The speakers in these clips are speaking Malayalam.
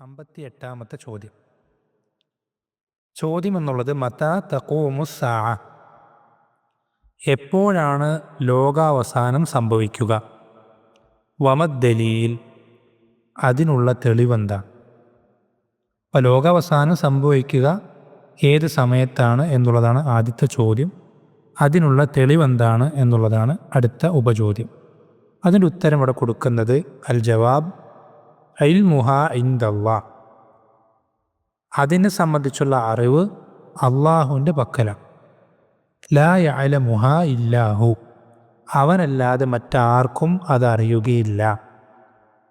അമ്പത്തിയെട്ടാമത്തെ ചോദ്യം. ചോദ്യം എന്നുള്ളത് മത തക്കോമുസാ എപ്പോഴാണ് ലോകാവസാനം സംഭവിക്കുക? വമദ് ദലീൽ. അതിനുള്ള തെളിവെന്താ? അപ്പോൾ ലോകാവസാനം സംഭവിക്കുക ഏത് സമയത്താണ് എന്നുള്ളതാണ് ആദ്യത്തെ ചോദ്യം. അതിനുള്ള തെളിവെന്താണ് എന്നുള്ളതാണ് അടുത്ത ഉപചോദ്യം. അതിന്റെ ഉത്തരം ഇവിടെ കൊടുക്കുന്നത് അൽ ജവാബ് അൽ മുഹ ഇന്ദല്ലാ അതിനെ സംബന്ധിച്ചുള്ള അറിവ് അള്ളാഹുവിന്റെ പക്കലാണ്. ലാ യഅലമുഹ ഇല്ലാഹു. അവനല്ലാതെ മറ്റാർക്കും അതറിയുകയില്ല.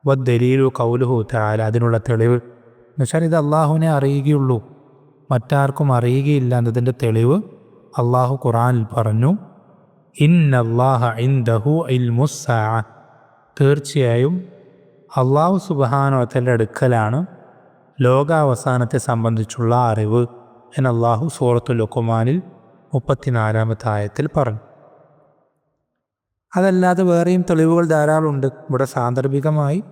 വദ്ദലീലു കൗലുഹു താല അതിനുള്ള തെളിവ്. എന്നുവെച്ചാൽ ഇത് അള്ളാഹുവിനെ അറിയുകയുള്ളൂ. മറ്റാർക്കും അറിയുകയില്ല എന്നതിന്റെ തെളിവ് അള്ളാഹു ഖുറാനിൽ പറഞ്ഞു. ഇന്നല്ലാഹ തീർച്ചയായും അള്ളാഹു സുബാനോത്തന്റെ അടുക്കലാണ് ലോകാവസാനത്തെ സംബന്ധിച്ചുള്ള അറിവ് എന്ന് അള്ളാഹു സൂറത്തു ലുക്കുമാനിൽ മുപ്പത്തിനാലാമത്തെ ആയത്തിൽ പറഞ്ഞു. അതല്ലാതെ വേറെയും തെളിവുകൾ ധാരാളമുണ്ട്. ഇവിടെ സാന്ദർഭികമായി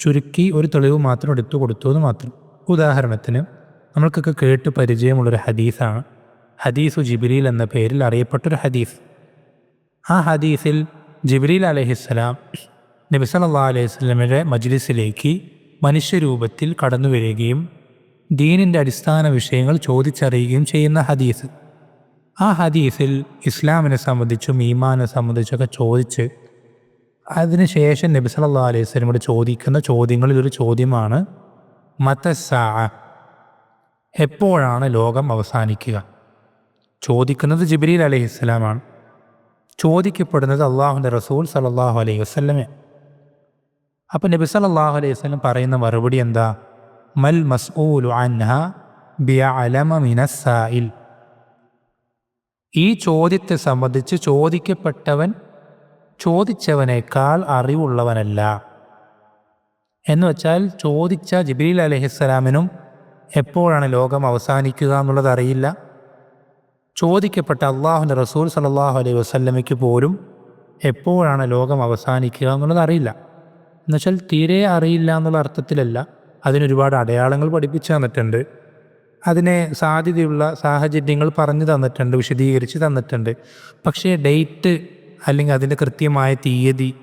ചുരുക്കി ഒരു തെളിവ് മാത്രം എടുത്തു കൊടുത്തു എന്ന് മാത്രം. ഉദാഹരണത്തിന് നമ്മൾക്കൊക്കെ കേട്ട് പരിചയമുള്ളൊരു ഹദീസാണ്. ഹദീസു ജിബിലിൽ എന്ന പേരിൽ അറിയപ്പെട്ടൊരു ഹദീസ്. ആ ഹദീസിൽ ജിബ്രീൽ അലഹിസ്സലാം നബി സല്ലാ അലൈഹി സ്വലമിന്റെ മജ്ലിസിലേക്ക് മനുഷ്യരൂപത്തിൽ കടന്നു വരികയും ദീനിന്റെ അടിസ്ഥാന വിഷയങ്ങൾ ചോദിച്ചറിയുകയും ചെയ്യുന്ന ഹദീസ്. ആ ഹദീസിൽ ഇസ്ലാമിനെ സംബന്ധിച്ചും ഈമാനെ സംബന്ധിച്ചൊക്കെ ചോദിച്ച് അതിനുശേഷം നബി സല്ലാ അലൈഹി സ്വലമോട് ചോദിക്കുന്ന ചോദ്യങ്ങളിൽ ഒരു ചോദ്യമാണ് മതസാ എപ്പോഴാണ് ലോകം അവസാനിക്കുക? ചോദിക്കുന്നത് ജിബ്രീൽ അലഹിസ്സലാമാണ്. ചോദിക്കപ്പെടുന്നത് അള്ളാഹുന്റെ റസൂൽ സലല്ലാഹു അലൈഹി വസ്ലമെ അപ്പം നബി സല്ലല്ലാഹു അലൈഹി വസ്ലം പറയുന്ന മറുപടി എന്താ? മൽ മസ്ഊലു അൻഹ ബിഅലമ മിനസ്സായിൽ ഈ ചോദ്യത്തെ സംബന്ധിച്ച് ചോദിക്കപ്പെട്ടവൻ ചോദിച്ചവനേക്കാൾ അറിവുള്ളവനല്ല. എന്ന് വെച്ചാൽ ചോദിച്ച ജിബിലി അലഹിസ്സലാമിനും എപ്പോഴാണ് ലോകം അവസാനിക്കുക എന്നുള്ളത് അറിയില്ല. ചോദിക്കപ്പെട്ട അള്ളാഹുന്റെ റസൂൽ സലാഹു അലൈഹി വസല്ലമയ്ക്ക് പോലും എപ്പോഴാണ് ലോകം അവസാനിക്കുക എന്നുള്ളത് അറിയില്ല. എന്നുവെച്ചാൽ തീരെ അറിയില്ല എന്നുള്ള അർത്ഥത്തിലല്ല. അതിനൊരുപാട് അടയാളങ്ങൾ പഠിപ്പിച്ചു തന്നിട്ടുണ്ട്. അതിനെ സാധ്യതയുള്ള സാഹചര്യങ്ങൾ പറഞ്ഞു തന്നിട്ടുണ്ട് വിശദീകരിച്ച് തന്നിട്ടുണ്ട്. പക്ഷേ ഡേറ്റ് അല്ലെങ്കിൽ അതിന്റെ കൃത്യമായ തീയതി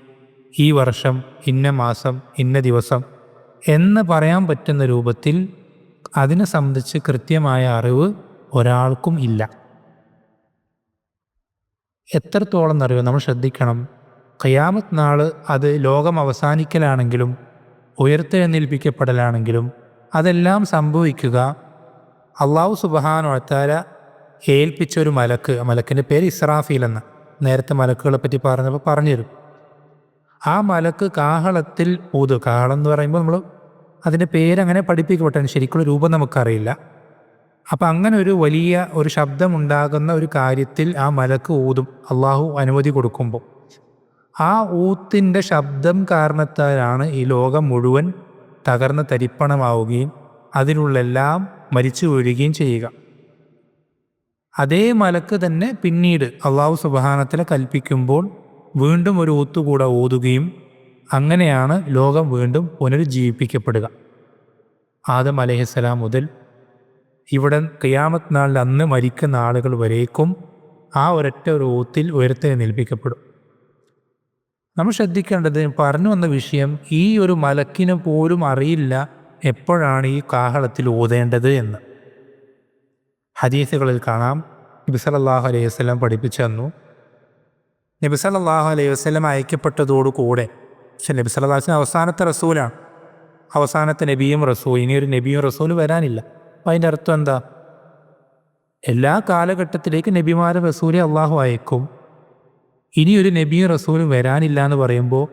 ഈ വർഷം ഇന്ന മാസം ഇന്ന ദിവസം എന്ന് പറയാൻ പറ്റുന്ന രൂപത്തിൽ അതിനെ സംബന്ധിച്ച് കൃത്യമായ അറിവ് ഒരാൾക്കും ഇല്ല. എത്രത്തോളം എന്നറിയോ? നമ്മൾ ശ്രദ്ധിക്കണം. ഖയാമത്ത് നാൾ അത് ലോകം അവസാനിക്കലാണെങ്കിലും ഉയർത്തെഴുന്നേൽപ്പിക്കപ്പെടലാണെങ്കിലും അതെല്ലാം സംഭവിക്കുക. അള്ളാഹു സുബഹാൻ ഏൽപ്പിച്ച ഒരു മലക്ക് ആ മലക്കിന്റെ പേര് ഇസ്രാഫീൽ എന്ന് നേരത്തെ മലക്കുകളെ പറ്റി പറഞ്ഞപ്പോൾ പറഞ്ഞുതരും. ആ മലക്ക് കാഹളത്തിൽ ഊതു കാഹളം എന്ന് പറയുമ്പോൾ നമ്മൾ അതിന്റെ പേരങ്ങനെ പഠിപ്പിക്കപ്പെട്ടതിന് ശരിക്കുള്ള രൂപം നമുക്കറിയില്ല. അപ്പം അങ്ങനെ ഒരു വലിയ ഒരു ശബ്ദമുണ്ടാകുന്ന ഒരു കാര്യത്തിൽ ആ മലക്ക് ഊതും. അള്ളാഹു അനുമതി കൊടുക്കുമ്പോൾ ആ ഊത്തിന്റെ ശബ്ദം കാരണത്താലാണ് ഈ ലോകം മുഴുവൻ തകർന്ന് തരിപ്പണമാവുകയും അതിലുള്ളെല്ലാം മരിച്ചു വീഴുകയും ചെയ്യുക. അതേ മലക്ക് തന്നെ പിന്നീട് അള്ളാഹു സുബാനത്തിലെ കൽപ്പിക്കുമ്പോൾ വീണ്ടും ഒരു ഊത്തുകൂടെ ഊതുകയും അങ്ങനെയാണ് ലോകം വീണ്ടും പുനരുജ്ജീവിപ്പിക്കപ്പെടുക. ആദം അലഹിസ്സലാം മുതൽ ഇവിടെ ഖിയാമത്ത് നാളിൽ അന്ന് മരിക്കുന്ന ആളുകൾ വരേക്കും ആ ഒരൊറ്റ ഒരു ഊത്തിൽ ഉയരത്തിന് നിൽപ്പിക്കപ്പെടും. നമ്മൾ ശ്രദ്ധിക്കേണ്ടത് പറഞ്ഞു വന്ന വിഷയം ഈ ഒരു മലക്കിന് പോലും അറിയില്ല എപ്പോഴാണ് ഈ കാഹളത്തിൽ ഊതേണ്ടത് എന്ന്. ഹദീസുകളിൽ കാണാം. നബി സല്ലല്ലാഹു അലൈഹി വസ്ലം പഠിപ്പിച്ചു തന്നു. നബി സല്ലല്ലാഹു അലൈഹി വസ്ലം അയക്കപ്പെട്ടതോടുകൂടെ പക്ഷെ നബി സല്ലല്ലാഹു അലൈഹി അവസാനത്തെ റസൂലാണ്. അവസാനത്തെ നബിയും റസൂൽ ഇനി ഒരു നബിയും റസൂലും വരാനില്ല. അതിന്റെ അർത്ഥം എന്താ? എല്ലാ കാലഘട്ടത്തിലേക്ക് നബിമാരും റസൂലെ അള്ളാഹു അയക്കും. ഇനി ഒരു നബിയും റസൂലും വരാനില്ല എന്ന് പറയുമ്പോൾ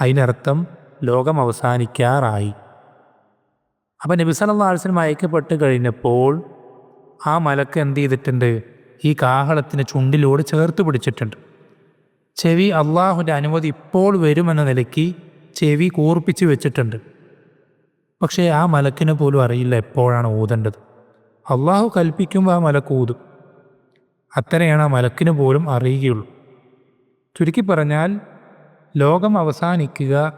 അതിനർത്ഥം ലോകം അവസാനിക്കാറായി. അപ്പം നബി സല്ലല്ലാഹു അലൈഹി വസല്ലം അയക്കപ്പെട്ട് കഴിഞ്ഞപ്പോൾ ആ മലക്ക് എന്ത് ചെയ്തിട്ടുണ്ട്? ഈ കാഹളത്തിന് ചുണ്ടിലൂടെ ചേർത്ത് പിടിച്ചിട്ടുണ്ട്. ചെവി അള്ളാഹുവിന്റെ അനുമതി ഇപ്പോൾ വരുമെന്ന നിലയ്ക്ക് ചെവി കൂർപ്പിച്ച് വെച്ചിട്ടുണ്ട്. പക്ഷേ ആ മലക്കിന് പോലും അറിയില്ല എപ്പോഴാണ് ഊതേണ്ടത്. അള്ളാഹു കൽപ്പിക്കുമ്പോൾ ആ മലക്ക് ഊതും. അത്രയാണ് ആ മലക്കിന് പോലും അറിയുകയുള്ളൂ. ചുരുക്കി പറഞ്ഞാൽ ലോകം അവസാനിക്കുക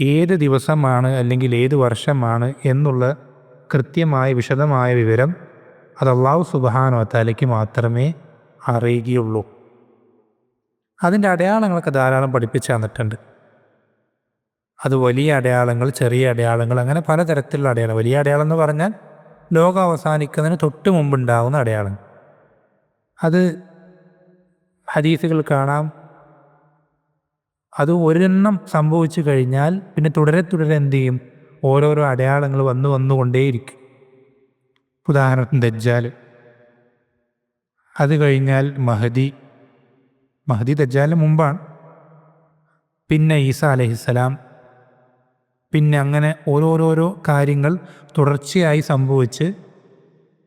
ഏത് ദിവസമാണ് അല്ലെങ്കിൽ ഏത് വർഷമാണ് എന്നുള്ള കൃത്യമായ വിശദമായ വിവരം അത് അള്ളാഹു സുബാനോ തലയ്ക്ക് മാത്രമേ അറിയുകയുള്ളൂ. അതിന്റെ അടയാളങ്ങളൊക്കെ ധാരാളം പഠിപ്പിച്ചു തന്നിട്ടുണ്ട്. അത് വലിയ അടയാളങ്ങൾ ചെറിയ അടയാളങ്ങൾ അങ്ങനെ പലതരത്തിലുള്ള അടയാളം വലിയ അടയാളം എന്ന് പറഞ്ഞാൽ ലോകം അവസാനിക്കുന്നതിന് തൊട്ട് മുമ്പുണ്ടാകുന്ന അടയാളം. അത് ഹദീസുകൾ കാണാം. അത് ഒരെണ്ണം സംഭവിച്ചു കഴിഞ്ഞാൽ പിന്നെ തുടരെ തുടരെ എന്ത് ചെയ്യും? ഓരോരോ അടയാളങ്ങൾ വന്നു വന്നുകൊണ്ടേയിരിക്കും. ഉദാഹരണത്തിന് ദജ്ജാൽ. അത് കഴിഞ്ഞാൽ മഹദി. മഹദി ദജ്ജാലിന് മുമ്പാണ്. പിന്നെ ഈസ അലഹിസ്സലാം. പിന്നെ അങ്ങനെ ഓരോരോരോ കാര്യങ്ങൾ തുടർച്ചയായി സംഭവിച്ച്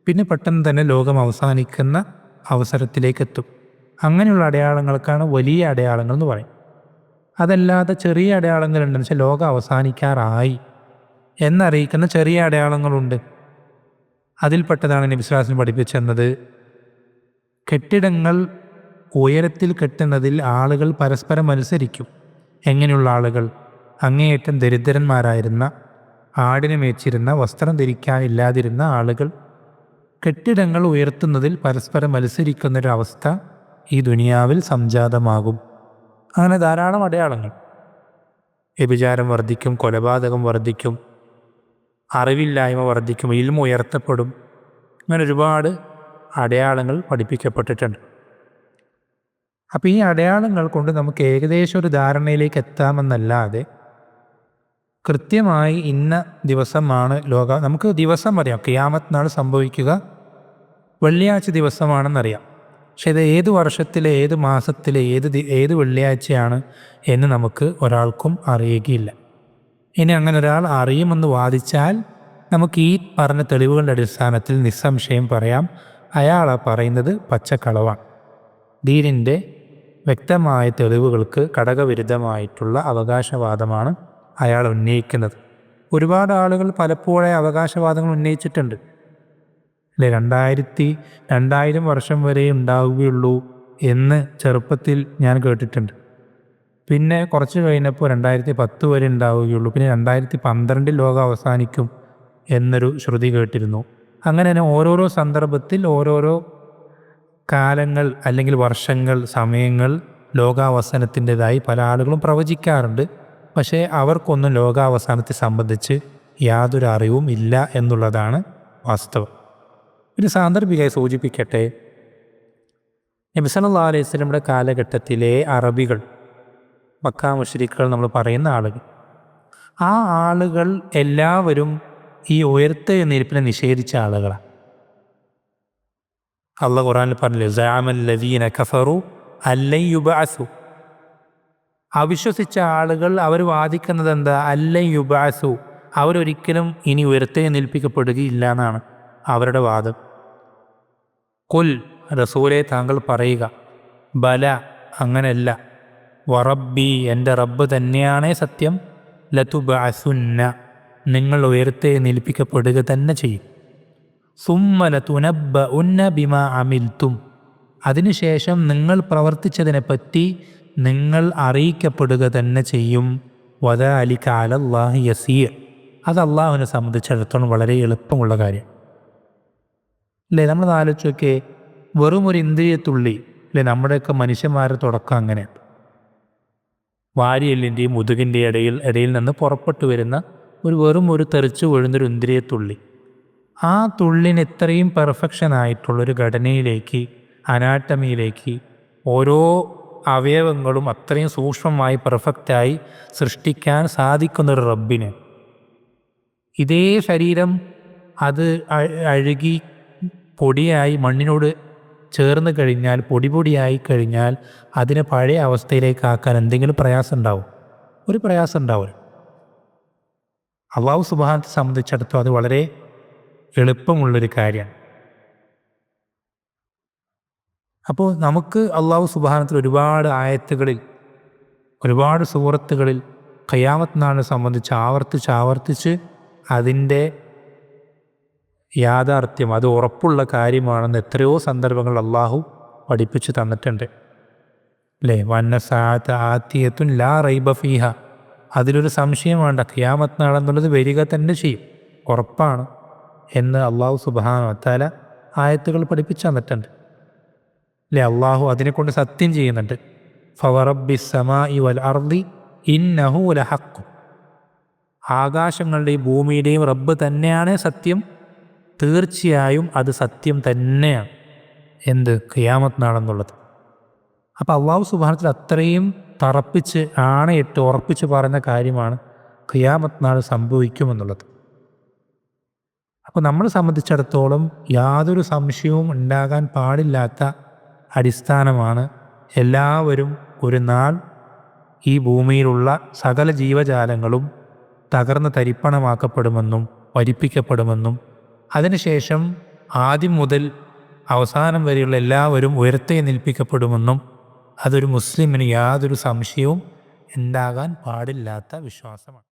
പിന്നെ പെട്ടെന്ന് തന്നെ ലോകം അവസാനിക്കുന്ന അവസരത്തിലേക്ക് എത്തും അങ്ങനെയുള്ള അടയാളങ്ങൾക്കാണ് വലിയ അടയാളങ്ങൾ എന്ന് പറയും അതല്ലാതെ ചെറിയ അടയാളങ്ങളുണ്ടെന്ന് വെച്ചാൽ ലോകം അവസാനിക്കാറായി എന്നറിയിക്കുന്ന ചെറിയ അടയാളങ്ങളുണ്ട്. അതിൽപ്പെട്ടതാണ് നബിസ്വാസിന് പഠിപ്പിച്ചെന്നത്. കെട്ടിടങ്ങൾ ഉയരത്തിൽ കെട്ടുന്നതിൽ ആളുകൾ പരസ്പരം മത്സരിക്കും എങ്ങനെയുള്ള ആളുകൾ? അങ്ങേയറ്റം ദരിദ്രന്മാരായിരുന്ന ആടിനെ മേച്ചിരുന്ന വസ്ത്രം ധരിക്കാനില്ലാതിരുന്ന ആളുകൾ കെട്ടിടങ്ങൾ ഉയർത്തുന്നതിൽ പരസ്പരം മത്സരിക്കുന്നൊരവസ്ഥ ഈ ദുനിയാവിൽ സംജാതമാകും. അങ്ങനെ ധാരാളം അടയാളങ്ങൾ. വ്യഭിചാരം വർദ്ധിക്കും കൊലപാതകം വർദ്ധിക്കും അറിവില്ലായ്മ വർദ്ധിക്കും ഇൽമ ഉയർത്തപ്പെടും. അങ്ങനെ ഒരുപാട് അടയാളങ്ങൾ പഠിപ്പിക്കപ്പെട്ടിട്ടുണ്ട്. അപ്പോൾ ഈ അടയാളങ്ങൾ കൊണ്ട് നമുക്ക് ഏകദേശം ഒരു ധാരണയിലേക്ക് എത്താമെന്നല്ലാതെ കൃത്യമായി ഇന്ന ദിവസമാണ് ലോക നമുക്ക് ദിവസം അറിയാം. കിയാമത്ത് നാൾ സംഭവിക്കുക വെള്ളിയാഴ്ച ദിവസമാണെന്നറിയാം. പക്ഷെ ഇത് ഏത് വർഷത്തിലെ ഏത് മാസത്തിലെ ഏത് ഏത് വെള്ളിയാഴ്ചയാണ് എന്ന് നമുക്ക് ഒരാൾക്കും അറിയുകയില്ല. ഇനി അങ്ങനെ ഒരാൾ അറിയുമെന്ന് വാദിച്ചാൽ നമുക്ക് ഈ പറഞ്ഞ തെളിവുകളുടെ അടിസ്ഥാനത്തിൽ നിസ്സംശയം പറയാം. അയാൾ പറയുന്നത് പച്ചക്കളവാണ്. ദീനിന്റെ വ്യക്തമായ തെളിവുകൾക്ക് ഘടകവിരുദ്ധമായിട്ടുള്ള അവകാശവാദമാണ് അയാൾ ഉന്നയിക്കുന്നത്. ഒരുപാട് ആളുകൾ പലപ്പോഴായി അവകാശവാദങ്ങൾ ഉന്നയിച്ചിട്ടുണ്ട്. അല്ലെ രണ്ടായിരത്തി രണ്ടായിരം വർഷം വരെ ഉണ്ടാവുകയുള്ളൂ എന്ന് ചെറുപ്പത്തിൽ ഞാൻ കേട്ടിട്ടുണ്ട്. പിന്നെ കുറച്ച് കഴിഞ്ഞപ്പോൾ രണ്ടായിരത്തി പത്ത് വരെ ഉണ്ടാവുകയുള്ളൂ. പിന്നെ രണ്ടായിരത്തി പന്ത്രണ്ടിൽ ലോകം അവസാനിക്കും എന്നൊരു ശ്രുതി കേട്ടിരുന്നു. അങ്ങനെ തന്നെ ഓരോരോ സന്ദർഭത്തിൽ ഓരോരോ കാലങ്ങൾ അല്ലെങ്കിൽ വർഷങ്ങൾ സമയങ്ങൾ ലോകാവസാനത്തിന്റെതായി പല ആളുകളും പ്രവചിക്കാറുണ്ട്. പക്ഷേ അവർക്കൊന്നും ലോകാവസാനത്തെ സംബന്ധിച്ച് യാതൊരു അറിവും ഇല്ല എന്നുള്ളതാണ് വാസ്തവം. ഒരു സാന്ദർഭികമായി സൂചിപ്പിക്കട്ടെ. നബിസല്ലാ അലൈഹി സ്വലമിയുടെ കാലഘട്ടത്തിലെ അറബികൾ മക്ക മുഷരിക്കുകൾ നമ്മൾ പറയുന്ന ആളുകൾ ആ ആളുകൾ എല്ലാവരും ഈ ഉയർത്ത നിരപ്പിനെ നിഷേധിച്ച ആളുകളാണ് അള്ള ഖുറാനിൽ പറഞ്ഞില്ലേ ജാമല്ലദീന കഫറു അല്ലൻ യുബാസു അവിശ്വസിച്ച ആളുകൾ അവർ വാദിക്കുന്നത് എന്താ? അല്ല യുബാസു അവരൊരിക്കലും ഇനി ഉയർത്തെഴുന്നേൽപ്പിക്കപ്പെടുകയില്ല എന്നാണ് അവരുടെ വാദം. കുൽ റസൂലെ താങ്കൾ പറയുക. ബല അങ്ങനെയല്ല. വറബ്ബി എന്റെ റബ്ബ് തന്നെയാണേ സത്യം. ലതുബാസുന്ന നിങ്ങൾ ഉയർത്തെ നിൽപ്പിക്കപ്പെടുക തന്നെ ചെയ്യും. സുമ്മല തുനബ്ബ ഉന്ന ബിമ അമിൽത്തും അതിനുശേഷം നിങ്ങൾ പ്രവർത്തിച്ചതിനെപ്പറ്റി നിങ്ങൾ അറിയിക്കപ്പെടുക തന്നെ ചെയ്യും. വദ അലി കാലാഹ് യസീർ. അത് അള്ളാഹുവിനെ സംബന്ധിച്ചിടത്തോളം വളരെ എളുപ്പമുള്ള കാര്യം. അല്ലേ? നമ്മൾ ആലോചിച്ചൊക്കെ വെറും ഒരു ഇന്ദ്രിയത്തുള്ളി അല്ലെ? നമ്മുടെയൊക്കെ മനുഷ്യന്മാരെ തുടക്കം അങ്ങനെ. വാരിയെല്ലിന്റെയും മുതുകിന്റെ ഇടയിൽ ഇടയിൽ നിന്ന് പുറപ്പെട്ടു വരുന്ന ഒരു വെറും ഒരു തെറിച്ചു വീഴുന്നൊരു ഇന്ദ്രിയത്തുള്ളി. ആ തുള്ളിന് ഇത്രയും പെർഫെക്ഷൻ ആയിട്ടുള്ളൊരു ഘടനയിലേക്ക് അനാട്ടമിയിലേക്ക് ഓരോ അവയവങ്ങളും അത്രയും സൂക്ഷ്മമായി പെർഫെക്റ്റായി സൃഷ്ടിക്കാൻ സാധിക്കുന്നൊരു റബ്ബിന്. ഇതേ ശരീരം അത് അഴുകി പൊടിയായി മണ്ണിനോട് ചേർന്ന് കഴിഞ്ഞാൽ പൊടി പൊടിയായി കഴിഞ്ഞാൽ അതിനെ പഴയ അവസ്ഥയിലേക്ക് ആക്കാൻ എന്തെങ്കിലും പ്രയാസം ഉണ്ടാവും ഒരു പ്രയാസം ഉണ്ടാവില്ല അള്ളാഹു സുബാനത്തെ സംബന്ധിച്ചിടത്തോളം അത് വളരെ എളുപ്പമുള്ളൊരു കാര്യമാണ്. അപ്പോൾ നമുക്ക് അള്ളാഹു സുബാനത്തിൽ ഒരുപാട് ആയത്തുകളിൽ ഒരുപാട് സൂറത്തുകളിൽ ഖയാമത്ത് നാളിനെ സംബന്ധിച്ച് ആവർത്തിച്ച് ആവർത്തിച്ച് അതിന്റെ യാഥാർത്ഥ്യം അത് ഉറപ്പുള്ള കാര്യമാണെന്ന് എത്രയോ സന്ദർഭങ്ങൾ അള്ളാഹു പഠിപ്പിച്ചു തന്നിട്ടുണ്ട്. അല്ലേ വന്ന സാത്ത് ആത്തിയത്തും ലാ റൈബ ഫീഹ. അതിലൊരു സംശയം വേണ്ട ഖിയാമത്ത് നാളെന്നുള്ളത് വരിക തന്നെ ചെയ്യും ഉറപ്പാണ് എന്ന് അള്ളാഹു സുബാന വത്താല ആയത്തുകൾ പഠിപ്പിച്ചു തന്നിട്ടുണ്ട്. അല്ലെ അള്ളാഹു അതിനെക്കൊണ്ട് സത്യം ചെയ്യുന്നുണ്ട്. ഫവറബി സമാ വൽ അർദി ഇന്നഹു ഹക്കു ആകാശങ്ങളുടെയും ഭൂമിയുടെയും റബ്ബ് തന്നെയാണ് സത്യം. തീർച്ചയായും അത് സത്യം തന്നെയാണ്. എന്ത്? ഖിയാമത്ത് നാളെന്നുള്ളത്. അപ്പോൾ അള്ളാഹു സുബാനത്തിൽ അത്രയും തറപ്പിച്ച് ആണയിട്ട് ഉറപ്പിച്ച് പറയുന്ന കാര്യമാണ് ഖിയാമത്ത് നാൾ സംഭവിക്കുമെന്നുള്ളത്. അപ്പോൾ നമ്മളെ സംബന്ധിച്ചിടത്തോളം യാതൊരു സംശയവും ഉണ്ടാകാൻ പാടില്ലാത്ത അടിസ്ഥാനമാണ്. എല്ലാവരും ഒരു നാൾ ഈ ഭൂമിയിലുള്ള സകല ജീവജാലങ്ങളും തകർന്ന് തരിപ്പണമാക്കപ്പെടുമെന്നും വരിപ്പിക്കപ്പെടുമെന്നും. അതിനുശേഷം ആദ്യം മുതൽ അവസാനം വരെയുള്ള എല്ലാവരും ഉയർത്തെ നിൽപ്പിക്കപ്പെടുമെന്നും അതൊരു മുസ്ലിമിന് യാതൊരു സംശയവും ഉണ്ടാകാൻ പാടില്ലാത്ത വിശ്വാസമാണ്.